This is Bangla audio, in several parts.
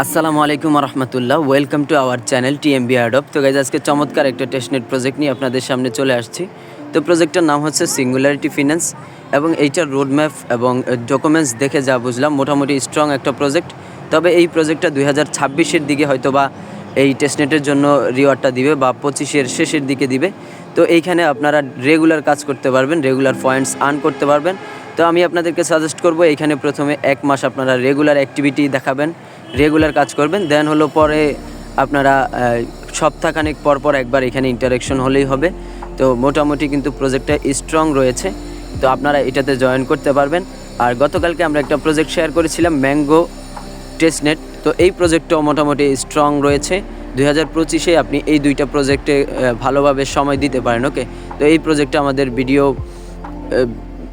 আসসালামু আলাইকুম রহমতুল্লাহ welcome to our channel TMB অ্যাডপ তো গাইজ আজকে চমৎকার একটা টেস্টনেট প্রজেক্ট নিয়ে আপনাদের সামনে চলে আসছি। তো প্রজেক্টটার নাম হচ্ছে সিঙ্গুলারিটি ফিন্যান্স এবং এইটার রোডম্যাপ এবং ডকুমেন্টস দেখে যা বুঝলাম, মোটামুটি স্ট্রং একটা প্রজেক্ট তবে এই প্রজেক্টটা দুই হাজার ছাব্বিশের দিকে হয়তো বা এই টেস্টনেটের জন্য রিওয়ার্ডটা দিবে বা পঁচিশের শেষের দিকে দিবে। তো এইখানে আপনারা রেগুলার কাজ করতে পারবেন রেগুলার পয়েন্টস আর্ন করতে পারবেন। তো আমি আপনাদেরকে সাজেস্ট করব, এইখানে প্রথমে এক মাস আপনারা রেগুলার অ্যাক্টিভিটি দেখাবেন। রেগুলার কাজ করবেন দেন হলো পরে আপনারা সপ্তাহখানেক পর পর একবার এখানে ইন্টারাকশন হলেই হবে। তো মোটামুটি কিন্তু প্রজেক্টটা স্ট্রং রয়েছে। তো আপনারা এটাতে জয়েন করতে পারবেন। আর গতকালকে আমরা একটা প্রজেক্ট শেয়ার করেছিলাম ম্যাঙ্গো টেস্টনেট তো এই প্রজেক্টটাও মোটামুটি স্ট্রং রয়েছে। দুই হাজার পঁচিশে আপনি এই দুইটা প্রজেক্টে ভালোভাবে সময় দিতে পারেন ওকে তো এই প্রজেক্টটা আমাদের ভিডিও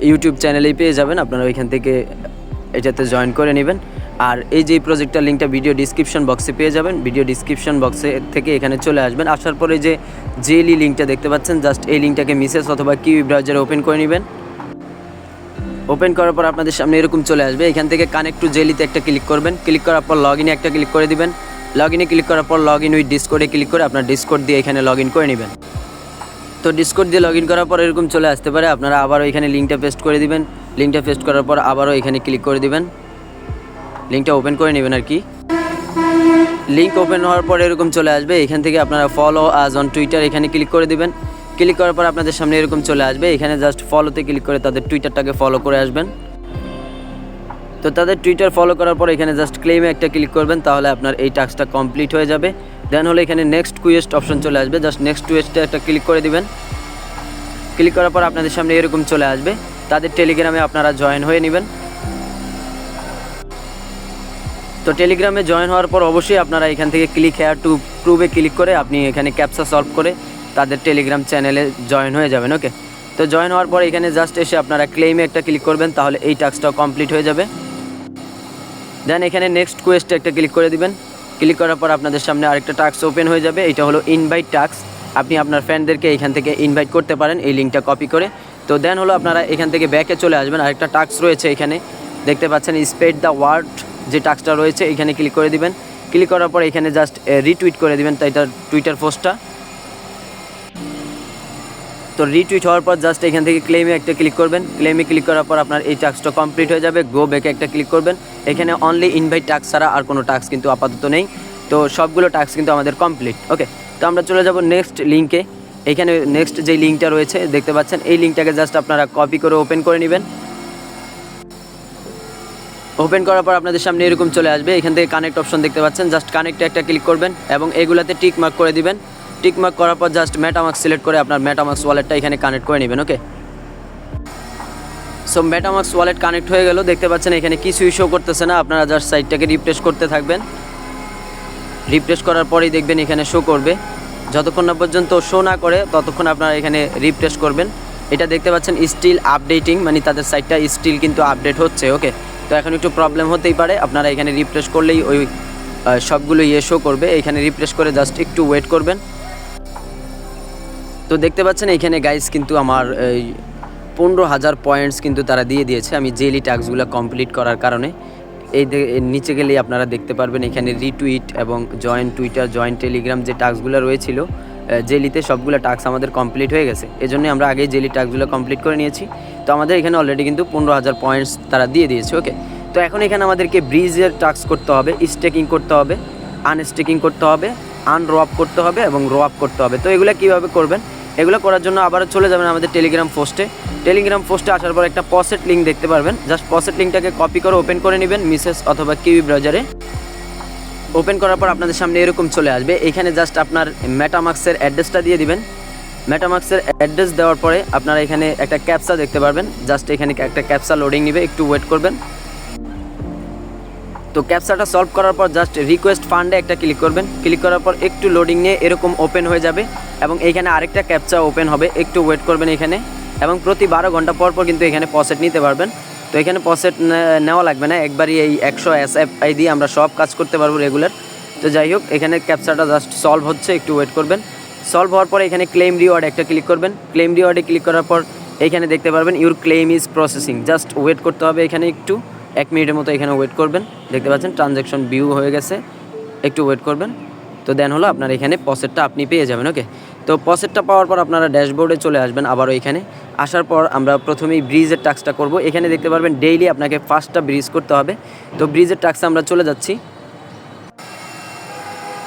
ইউটিউব চ্যানেলেই পেয়ে যাবেন। আপনারা ওইখান থেকে এটাতে জয়েন করে নেবেন। আর এই যে প্রজেক্টটার লিঙ্কটা ভিডিও ডিসক্রিপশন বক্সে পেয়ে যাবেন। ভিডিও ডিসক্রিপশন বক্সে থেকে এখানে চলে আসবেন। আসার পরে যে জেলি লিঙ্কটা দেখতে পাচ্ছেন জাস্ট এই লিঙ্কটাকে মিসেস অথবা কিউই ব্রাউজারে ওপেন করে নেবেন। ওপেন করার পর আপনাদের সামনে এরকম চলে আসবে। এখান থেকে কানেক্ট টু জেলিতে একটা ক্লিক করবেন। ক্লিক করার পর লগ ইনে একটা ক্লিক করে দিবেন। লগ ইনে ক্লিক করার পর লগ ইন উইথ ডিসকোডে ক্লিক করে আপনার ডিসকোড দিয়ে এখানে লগ ইন করে নেবেন। তো ডিসকোড দিয়ে লগ ইন করার পর এরকম চলে আসতে পারে। আপনারা আবারও এখানে লিঙ্কটা পেস্ট করে দিবেন। লিঙ্কটা পেস্ট করার পর আবারও এখানে ক্লিক করে দিবেন। লিঙ্কটা ওপেন করে নেবেন আর কি। লিঙ্ক ওপেন হওয়ার পর এরকম চলে আসবে। এখান থেকে আপনারা ফলো আজ অন টুইটার এখানে ক্লিক করে দিবেন। ক্লিক করার পর আপনাদের সামনে এরকম চলে আসবে। এখানে জাস্ট ফলোতে ক্লিক করে তাদের টুইটারটাকে ফলো করে আসবেন। তো তাদের টুইটার ফলো করার পর এখানে জাস্ট ক্লেমে একটা ক্লিক করবেন, তাহলে আপনার এই টাস্কটা কমপ্লিট হয়ে যাবে। দেন হলে এখানে নেক্সট কুয়েস্ট অপশন চলে আসবে। জাস্ট নেক্সট কুয়েস্টে একটা ক্লিক করে দিবেন। ক্লিক করার পর আপনাদের সামনে এরকম চলে আসবে। তাদের টেলিগ্রামে আপনারা জয়েন হয়ে নেবেন। তো টেলিগ্রামে জয়েন হওয়ার পর অবশ্যই আপনারা এখান থেকে ক্লিক হেয়ার টু প্রুভে ক্লিক করে আপনি এখানে ক্যাপসা সলভ করে তাদের টেলিগ্রাম চ্যানেলে জয়েন হয়ে যাবেন ওকে তো জয়েন হওয়ার পর এখানে জাস্ট এসে আপনারা ক্লেইমে একটা ক্লিক করবেন, তাহলে এই টাস্কটাও কমপ্লিট হয়ে যাবে। দেন এখানে নেক্সট কোয়েস্টে একটা ক্লিক করে দিবেন। ক্লিক করার পর আপনাদের সামনে আরেকটা টাস্ক ওপেন হয়ে যাবে, এটা হলো ইনভাইট টাস্ক আপনি আপনার ফ্রেন্ডদেরকে এখান থেকে ইনভাইট করতে পারেন, এই লিঙ্কটা কপি করে। তো দেন হলো আপনারা এখান থেকে ব্যাকে চলে আসবেন, আরেকটা টাস্ক রয়েছে এখানে। দেখতে পাচ্ছেন স্প্রেড দ্য ওয়ার্ড যে টাস্কটা রয়েছে, এখানে ক্লিক করে দিবেন। ক্লিক করার পর এখানে জাস্ট রিটুইট করে দিবেন তাই তার টুইটার পোস্টটা। তো রিটুইট হওয়ার পর জাস্ট এখান থেকে ক্লেমে একটা ক্লিক করবেন। ক্লেমে ক্লিক করার পর আপনার এই টাস্কটা কমপ্লিট হয়ে যাবে। গো ব্যাকে একটা ক্লিক করবেন। এখানে অনলি ইনভাইট টাস্ক ছাড়া আর কোনো টাস্ক কিন্তু আপাতত নেই। তো সবগুলো টাস্ক কিন্তু আমাদের কমপ্লিট ওকে তো আমরা চলে যাব নেক্সট লিঙ্কে এখানে নেক্সট যে লিঙ্কটা রয়েছে, দেখতে পাচ্ছেন, এই লিঙ্কটাকে জাস্ট আপনারা কপি করে ওপেন করে নেবেন। ওপেন করার পর আপনাদের সামনে এরকম চলে আসবে। এখান থেকে কানেক্ট অপশন দেখতে পাচ্ছেন। জাস্ট কানেক্টে একটা ক্লিক করবেন এবং এগুলাতে টিক মার্ক করে দিবেন। টিক মার্ক করার পর জাস্ট মেটামার্ক সিলেক্ট করে আপনার মেটামার্কস ওয়ালেটটা এখানে কানেক্ট করে নেবেন okay so MetaMask wallet connect হয়ে গেল। দেখতে পাচ্ছেন এখানে কিছুই শো করতেছে না। আপনারা জাস্ট সাইটটাকে রিফ্রেশ করতে থাকবেন। রিফ্রেশ করার পরেই দেখবেন এখানে শো করবে। যতক্ষণ না পর্যন্ত শো না করে, ততক্ষণ আপনারা এখানে রিফ্রেশ করবেন। এটা দেখতে পাচ্ছেন স্টিল আপডেটিং মানে তাদের সাইটটা স্টিল কিন্তু আপডেট হচ্ছে ওকে তো এখন একটু প্রবলেম হতেই পারে। আপনারা এখানে রিফ্রেশ করলেই ওই সবগুলো ইয়ে শো করবে। এখানে রিফ্রেশ করে জাস্ট একটু ওয়েট করবেন। তো দেখতে পাচ্ছেন এখানে গাইস কিন্তু আমার এই পনেরো হাজার পয়েন্টস কিন্তু তারা দিয়ে দিয়েছে। আমি জেলি টাস্কগুলো কমপ্লিট করার কারণে। এই নিচে গেলেই আপনারা দেখতে পারবেন এখানে রিটুইট এবং জয়েন্ট টুইটার জয়েন্ট টেলিগ্রাম যে টাস্কগুলো রয়েছিল জেলিতে সবগুলো টাস্ক আমাদের কমপ্লিট হয়ে গেছে। এজন্য আমরা আগেই জেলি টাস্কগুলো কমপ্লিট করে নিয়েছি। তো আমাদের এখানে অলরেডি কিন্তু পনেরো হাজার পয়েন্টস তারা দিয়ে দিয়েছে ওকে তো এখন এখানে আমাদেরকে ব্রিজের টাস্ক করতে হবে স্টেকিং করতে হবে আনস্টেকিং করতে হবে আনরো আপ করতে হবে এবং রো আপ করতে হবে। তো এগুলো কীভাবে করবেন? এগুলো করার জন্য আবারও চলে যাবেন আমাদের টেলিগ্রাম পোস্টে টেলিগ্রাম পোস্টে আসার পর একটা পসেট লিঙ্ক দেখতে পারবেন। জাস্ট পসেট লিঙ্কটাকে কপি করে ওপেন করে নেবেন মিসেস অথবা কিউই ব্রাউজারে ওপেন করার পর আপনাদের সামনে এরকম চলে আসবে। এখানে জাস্ট আপনার মেটামাক্সের অ্যাড্রেসটা দিয়ে দিবেন। মেটামাক্সের অ্যাড্রেস দেওয়ার পরে আপনারা এখানে একটা ক্যাপসা দেখতে পারবেন। জাস্ট এখানে একটা ক্যাপসা লোডিং নেবে, একটু ওয়েট করবেন। তো ক্যাপসাটা সলভ করার পর জাস্ট রিকোয়েস্ট ফান্ডে একটা ক্লিক করবেন। ক্লিক করার পর একটু লোডিং নিয়ে এরকম ওপেন হয়ে যাবে এবং এইখানে আরেকটা ক্যাপচা ওপেন হবে, একটু ওয়েট করবেন এখানে। এবং প্রতি বারো ঘণ্টা পর পর কিন্তু এখানে পসেট নিতে পারবেন। তো এখানে পসেট নেওয়া লাগবে না, একবারই এই একশো এস এফ আই দিয়ে আমরা সব কাজ করতে পারব রেগুলার তো যাই হোক, এখানে ক্যাপচাটা জাস্ট সলভ হচ্ছে, একটু ওয়েট করবেন। সলভ হওয়ার পর এখানে ক্লেম রিওয়ার্ড একটা ক্লিক করবেন। ক্লেম রিওয়ার্ডে ক্লিক করার পর এখানে দেখতে পারবেন your claim is processing just wait করতে হবে এখানে একটু, এক মিনিটের মতো এখানে ওয়েট করবেন। দেখতে পাচ্ছেন ট্রানজ্যাকশন ভিউ হয়ে গেছে, একটু ওয়েট করবেন। তো দেন হলো আপনার এখানে পসেটটা আপনি পেয়ে যাবেন ওকে তো পসেটটা পাওয়ার পর আপনারা ড্যাশবোর্ডে চলে আসবেন আবারও এখানে। আসার পর আমরা প্রথমেই ব্রিজের টাস্কটা করব। এখানে দেখতে পারবেন ডেইলি আপনাকে ফার্স্টটা ব্রিজ করতে হবে। তো ব্রিজের টাস্কে আমরা চলে যাচ্ছি।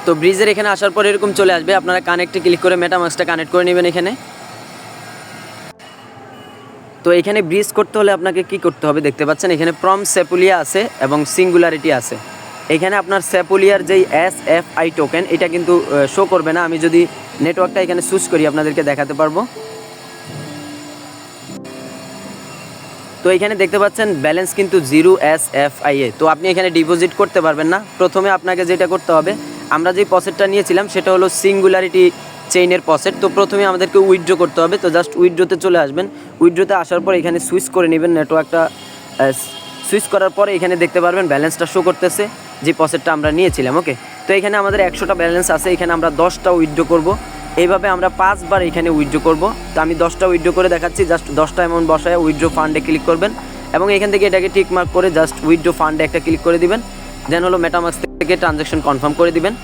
তো ব্রিজের এখানে আসার পর এরকম চলে আসবে। আপনারা কানেক্টে ক্লিক করে মেটামাক্সটা কানেক্ট করে নেবেন এখানে। তো এখানে ব্রিজ করতে হলে আপনাকে কি করতে হবে দেখতে পাচ্ছেন? এখানে প্রম সেপুলিয়া আছে এবং সিঙ্গুলারিটি আছে। এখানে আপনার সেপুলিয়ার যেই এস এফ আই টোকেন এটা কিন্তু শো করবে না। আমি যদি নেটওয়ার্কটা এখানে চুজ করি, আপনাদেরকে দেখাতে পারব। তো এখানে দেখতে পাচ্ছেন ব্যালেন্স কিন্তু zero S F I A তো আপনি এখানে ডিপোজিট করতে পারবেন না। প্রথমে আপনাকে যেটা করতে হবে আমরা যে পসেটটা নিয়েছিলাম, সেটা হলো সিঙ্গুলারিটি চেইনের পসেট। তো প্রথমে আমাদেরকে উইথড্র করতে হবে। তো জাস্ট উইথড্রোতে চলে আসবেন। উইথড্রোতে আসার পর এখানে সুইচ করে নেবেন নেটওয়ার্কটা সুইচ করার পরে এখানে দেখতে পারবেন ব্যালেন্সটা শো করতেছে, যে পসেটটা আমরা নিয়েছিলাম ওকে তো এখানে আমাদের একশোটা ব্যালেন্স আছে, এখানে আমরা দশটা উইথড্র করব। এইভাবে আমরা পাঁচবার এখানে উইথড্র করব। তো আমি দশটা উইথড্র করে দেখাচ্ছি জাস্ট দশটা অ্যামাউন্ট বসায় উইথড্র ফান্ডে ক্লিক করবেন। এবং এখান থেকে এটাকে টিক মার্ক করে জাস্ট উইথড্র ফান্ডে একটা ক্লিক করে দিবেন। দেন হলো মেটামাক্স থেকে ট্রানজ্যাকশন কনফার্ম করে দিবেন।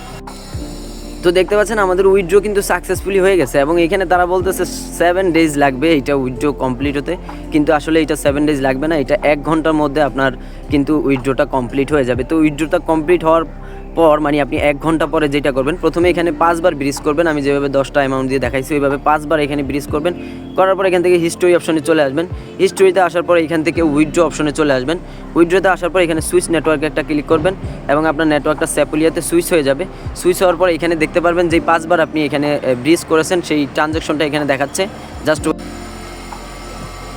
তো দেখতে পাচ্ছেন, আমাদের উইথড্রো কিন্তু সাকসেসফুলি হয়ে গেছে এবং এখানে তারা বলতেছে সেভেন ডেজ লাগবে এটা উইথড্রো কমপ্লিট হতে। কিন্তু আসলে এটা সেভেন ডেজ লাগবে না, এটা এক ঘণ্টার মধ্যে আপনার কিন্তু উইথড্রোটা কমপ্লিট হয়ে যাবে। তো উইথড্রোটা কমপ্লিট হওয়ার পর মানে আপনি এক ঘণ্টা পরে যেটা করবেন, প্রথমে এখানে পাঁচবার ব্রিজ করবেন। আমি যেভাবে দশটা অ্যামাউন্ট দিয়ে দেখাইছি, ওইভাবে পাঁচবার এখানে ব্রিজ করবেন। করার পর এখান থেকে হিস্টোরি অপশনে চলে আসবেন। হিস্টোরিতে আসার পর এখান থেকে উইথড্র অপশনে চলে আসবেন। উইথড্রতে আসার পর এখানে সুইচ নেটওয়ার্কে একটা ক্লিক করবেন এবং আপনার নেটওয়ার্কটা স্যাপুলিয়াতে সুইচ হয়ে যাবে। সুইচ হওয়ার পর এখানে দেখতে পারবেন যে পাঁচবার আপনি এখানে ব্রিজ করেছেন, সেই ট্রানজ্যাকশনটা এখানে দেখাচ্ছে। জাস্ট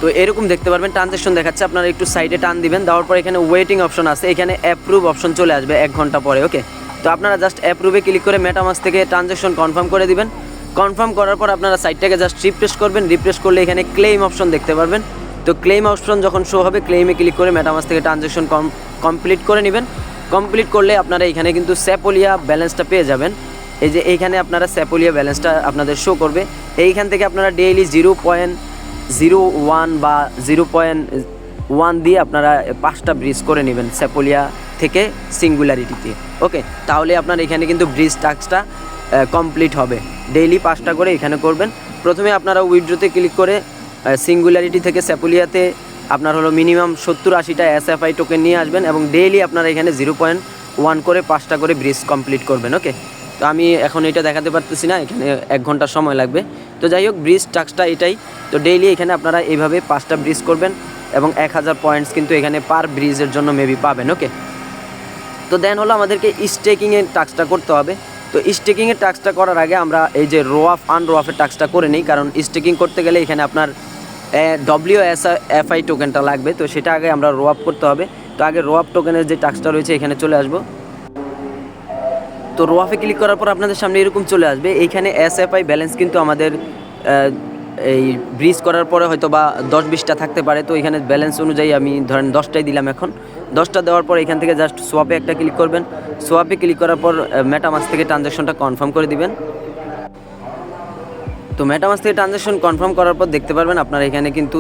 তো এরকম দেখতে পারবেন ট্রানজ্যাকশন দেখাচ্ছে। আপনারা একটু সাইডে টান দিবেন, দেওয়ার পর এখানে ওয়েটিং অপশন আছে। এখানে অ্যাপ্রুভ অপশন চলে আসবে এক ঘণ্টা পরে ওকে তো আপনারা জাস্ট অ্যাপ্রুভে ক্লিক করে মেটামাস থেকে ট্রানজ্যাকশন কনফার্ম করে দিবেন। কনফার্ম করার পর আপনারা সাইটটাকে জাস্ট রিফ্রেশ করবেন। রিফ্রেশ করলে এখানে ক্লেম অপশন দেখতে পারবেন। তো ক্লেম অপশন যখন শো হবে ক্লেমে ক্লিক করে মেটামাস থেকে ট্রানজ্যাকশন কমপ্লিট করে নেবেন। কমপ্লিট করলে আপনারা এখানে কিন্তু স্যাপোলিয়া ব্যালেন্সটা পেয়ে যাবেন। এই যে এইখানে আপনারা স্যাপোলিয়া ব্যালেন্সটা আপনাদের শো করবে। এইখান থেকে আপনারা daily zero point zero one বা জিরো পয়েন্ট ওয়ান দিয়ে আপনারা পাঁচটা ব্রিজ করে নেবেন স্যাপোলিয়া থেকে সিঙ্গুলারিটিতে ওকে তাহলে আপনার এখানে কিন্তু ব্রিজ টাস্কটা কমপ্লিট হবে। ডেইলি পাঁচটা করে এখানে করবেন। প্রথমে আপনারা উইথড্রোতে ক্লিক করে সিঙ্গুলারিটি থেকে স্যাপোলিয়াতে আপনার হলো মিনিমাম সত্তর আশিটা এসএফআই টোকেন নিয়ে আসবেন এবং ডেইলি আপনারা এখানে জিরো পয়েন্ট ওয়ান করে পাঁচটা করে ব্রিজ কমপ্লিট করবেন। ওকে তো আমি এখন এটা দেখাতে পারতেছি না, এখানে এক ঘণ্টা সময় লাগবে। তো যাই হোক ব্রিজ টাস্কটা এটাই। তো ডেইলি এখানে আপনারা এইভাবে পাঁচটা ব্রিজ করবেন এবং এক হাজার পয়েন্টস কিন্তু এখানে পার ব্রিজের জন্য মেবি পাবেন ওকে তো দেন হলো আমাদেরকে স্টেকিংয়ের টাস্কটা করতে হবে। তো স্টেকিংয়ের টাস্কটা করার আগে আমরা এই যে রোয়াফ আন রোয়াফের টাস্কটা করে নিই, কারণ স্টেকিং করতে গেলে এখানে আপনার ডব্লিউ এস এফআই টোকেনটা লাগবে। তো সেটা আগে আমরা রোয়াপ করতে হবে। তো আগে রোয়াপ টোকেনের যে টাস্কটা রয়েছে, এখানে চলে আসব। তো রোয়াফে ক্লিক করার পর আপনাদের সামনে এরকম চলে আসবে। এইখানে এস এফ আই ব্যালেন্স কিন্তু আমাদের এই ব্রিজ করার পরে হয়তো বা দশ বিশটা থাকতে পারে। তো এখানে ব্যালেন্স অনুযায়ী আমি ধরেন দশটাই দিলাম এখন। দশটা দেওয়ার পর এখান থেকে জাস্ট সোয়াপে একটা ক্লিক করবেন। সোয়াপে ক্লিক করার পর মেটামাস থেকে ট্রানজ্যাকশনটা কনফার্ম করে দিবেন। তো মেটামাস থেকে ট্রানজ্যাকশন কনফার্ম করার পর দেখতে পারবেন আপনার এখানে কিন্তু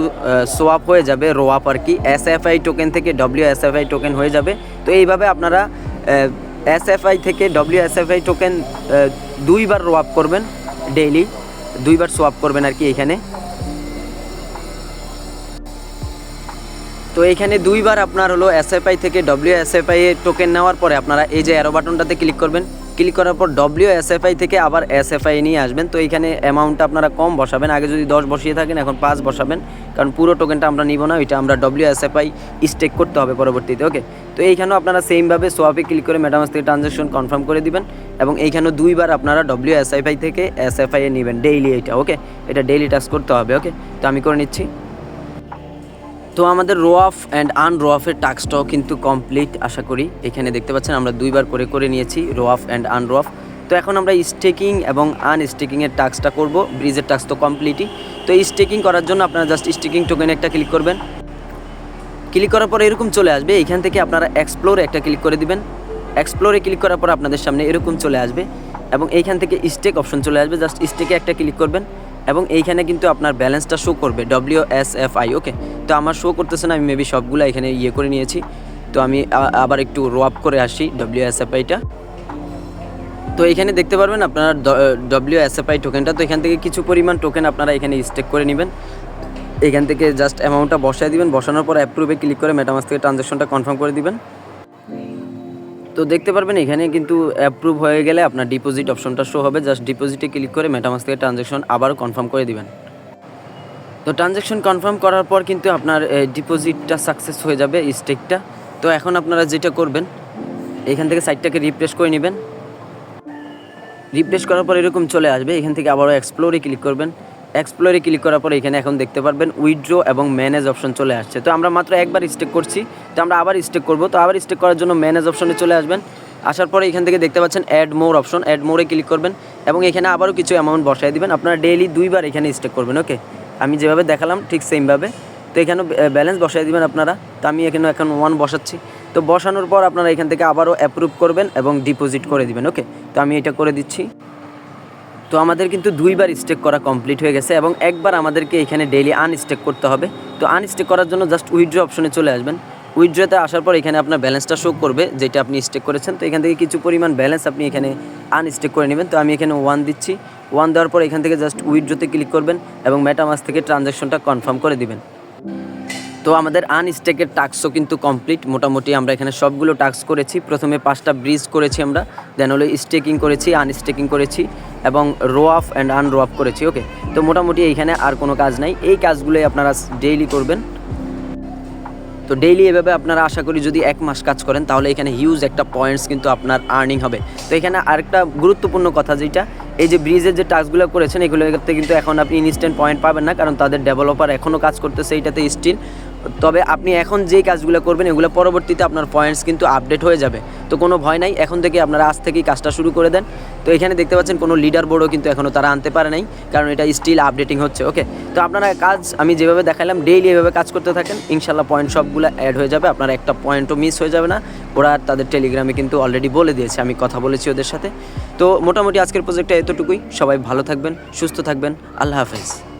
সোয়াপ হয়ে যাবে রোয়াপ আর কি। এস টোকেন থেকে ডব্লিউ এস টোকেন হয়ে যাবে। তো এইভাবে আপনারা এস এফ আই থেকে W S F I token দুইবার রোয়াপ করবেন ডেইলি দুইবার সোয়াপ করবেন আর কি এখানে। তো এখানে দুইবার আপনার হলো এসএফআই থেকে ডব্লিউ এসএফআই টোকেন নেওয়ার পরে আপনারা এই যে অ্যারো বাটনটাতে ক্লিক করবেন। ক্লিক করার পর ডব্লিউ এসএফআই থেকে আবার এস এফ এসএফআই নিয়ে আসবেন। তো এইখানে অ্যামাউন্টটা আপনারা কম বসাবেন। আগে যদি দশ বসিয়ে থাকেন, এখন পাঁচ বসাবেন। কারণ পুরো টোকেনটা আমরা নিব না, ওইটা আমরা ডব্লিউ এসএফআই স্টেক করতে হবে পরবর্তীতে ওকে তো এইখানেও আপনারা সেমভাবে সোয়াপে ক্লিক করে মেটামাস থেকে ট্রানজ্যাকশন কনফার্ম করে দিবেন এবং এইখানেও দুইবার আপনারা ডব্লিউ এসআইফআই থেকে এসএফআই এ নেবেন ডেইলি এটা ওকে এটা ডেইলি টাস্ক করতে হবে ওকে তো আমি করে নিচ্ছি। তো আমাদের row off and un row অফের টাস্কটাও কিন্তু কমপ্লিট আশা করি। এখানে দেখতে পাচ্ছেন আমরা দুইবার করে করে নিয়েছি rho of and An rho of তো এখন আমরা স্টেকিং এবং আন স্টেকিংয়ের টাস্কটা করব। ব্রিজের টাস্ক তো কমপ্লিটই তো স্টেকিং করার জন্য আপনারা জাস্ট স্টেকিং টোকেনে একটা ক্লিক করবেন। ক্লিক করার পর এরকম চলে আসবে। এখান থেকে আপনারা এক্সপ্লোরে একটা ক্লিক করে দিবেন। এক্সপ্লোরে ক্লিক করার পর আপনাদের সামনে এরকম চলে আসবে। এবং এইখান থেকে স্টেক অপশন চলে আসবে। জাস্ট স্টেকে একটা ক্লিক করবেন। এবং এইখানে কিন্তু আপনার ব্যালেন্সটা শো করবে W S F I okay তো আমার শো করতেছে না, আমি মেবি সবগুলো এখানে ইয়ে করে নিয়েছি। তো আমি আবার একটু রো আপ করে আসি ডব্লিউ এস এফ আইটা তো এখানে দেখতে পারবেন আপনারা ডব্লিউ এস এফ আই টোকেনটা তো এখান থেকে কিছু পরিমাণ টোকেন আপনারা এখানে স্টেক করে নেবেন। এখান থেকে জাস্ট অ্যামাউন্টটা বসায় দিবেন, বসানোর পর অ্যাপ্রুভে ক্লিক করে মেটামাস থেকে ট্রানজ্যাকশনটা কনফার্ম করে দিবেন। তো দেখতে পারবেন, এখানে কিন্তু অ্যাপ্রুভ হয়ে গেলে আপনার ডিপোজিট অপশনটা শো হবে। জাস্ট ডিপোজিটে ক্লিক করে মেটামাস থেকে ট্রানজ্যাকশন আবারও কনফার্ম করে দিবেন। তো ট্রানজ্যাকশন কনফার্ম করার পর কিন্তু আপনার ডিপোজিটটা সাকসেস হয়ে যাবে স্টেকটা তো এখন আপনারা যেটা করবেন, এখান থেকে সাইটটাকে রিফ্রেশ করে নেবেন। রিফ্রেশ করার পর এরকম চলে আসবে। এখান থেকে আবারও এক্সপ্লোরে ক্লিক করবেন। এক্সপ্লোরে ক্লিক করার পর এখানে এখন দেখতে পারবেন উইথড্রো এবং ম্যানেজ অপশন চলে আসছে। তো আমরা মাত্র একবার স্টেক করছি, তো আমরা আবার স্টেক করব। তো আবার স্টেক করার জন্য ম্যানেজ অপশনে চলে আসবেন। আসার পরে এখান থেকে দেখতে পাচ্ছেন অ্যাড মোর অপশন অ্যাড মোরে ক্লিক করবেন এবং এখানে আবারও কিছু অ্যামাউন্ট বসাই দেবেন। আপনারা ডেইলি দুইবার এখানে স্টেক করবেন ওকে আমি যেভাবে দেখালাম ঠিক সেমভাবে তো এখানে ব্যালেন্স বসাই দিবেন আপনারা। তো আমি এখানে এখন ওয়ান বসাচ্ছি। তো বসানোর পর আপনারা এখান থেকে আবারও অ্যাপ্রুভ করবেন এবং ডিপোজিট করে দিবেন ওকে তো আমি এটা করে দিচ্ছি। তো আমাদের কিন্তু দুইবার স্টেক করা কমপ্লিট হয়ে গেছে এবং একবার আমাদেরকে এখানে ডেইলি আনস্টেক করতে হবে। তো আনস্টেক করার জন্য জাস্ট উইথড্র অপশনে চলে আসবেন। উইড্রোতে আসার পর এখানে আপনার ব্যালেন্সটা শো করবে, যেটা আপনি স্টেক করেছেন। তো এখান থেকে কিছু পরিমাণ ব্যালেন্স আপনি এখানে আনস্টেক করে নেবেন। তো আমি এখানে ওয়ান দিচ্ছি। ওয়ান দেওয়ার পর এখান থেকে জাস্ট উইড্রোতে ক্লিক করবেন এবং মেটামাস থেকে ট্রানজ্যাকশনটা কনফার্ম করে দিবেন। তো আমাদের আনস্টেকের টাস্কও কিন্তু কমপ্লিট মোটামুটি আমরা এখানে সবগুলো টাস্ক করেছি। প্রথমে পাঁচটা ব্রিজ করেছি আমরা। দেন হলো স্টেকিং করেছি আনস্টেকিং করেছি। এবং রো আফ অ্যান্ড আন রো আপ করেছি ওকে তো মোটামুটি এইখানে আর কোনো কাজ নাই। এই কাজগুলোই আপনারা ডেইলি করবেন। তো ডেইলি এভাবে আপনারা আশা করি যদি এক মাস কাজ করেন, তাহলে এখানে হিউজ একটা পয়েন্টস কিন্তু আপনার আর্নিং হবে। তো এখানে আরেকটা গুরুত্বপূর্ণ কথা যেটা, এই যে ব্রিজের যে টাস্কগুলো করেছেন, এগুলোতে কিন্তু এখন আপনি ইনস্ট্যান্ট পয়েন্ট পাবেন না, কারণ তাদের ডেভেলপার এখনও কাজ করতেছে, এইটাতে স্টিল তবে আপনি এখন যেই কাজগুলো করবেন, এগুলো পরবর্তীতে আপনার পয়েন্টস কিন্তু আপডেট হয়ে যাবে। তো কোনো ভয় নাই, এখন থেকে আপনারা আজ থেকেই কাজটা শুরু করে দেন। তো এখানে দেখতে পাচ্ছেন কোনো লিডার বোর্ডও কিন্তু এখনও তারা আনতে পারে নাই, কারণ এটা স্টিল আপডেটিং হচ্ছে ওকে তো আপনারা কাজ, আমি যেভাবে দেখালাম ডেইলি এভাবে কাজ করতে থাকেন ইনশাল্লাহ পয়েন্ট সবগুলো অ্যাড হয়ে যাবে, আপনার একটা পয়েন্টও মিস হয়ে যাবে না। ওরা তাদের টেলিগ্রামে কিন্তু অলরেডি বলে দিয়েছে, আমি কথা বলেছি ওদের সাথে। তো মোটামুটি আজকের প্রজেক্টটা এতটুকুই, সবাই ভালো থাকবেন, সুস্থ থাকবেন, আল্লাহ হাফেজ।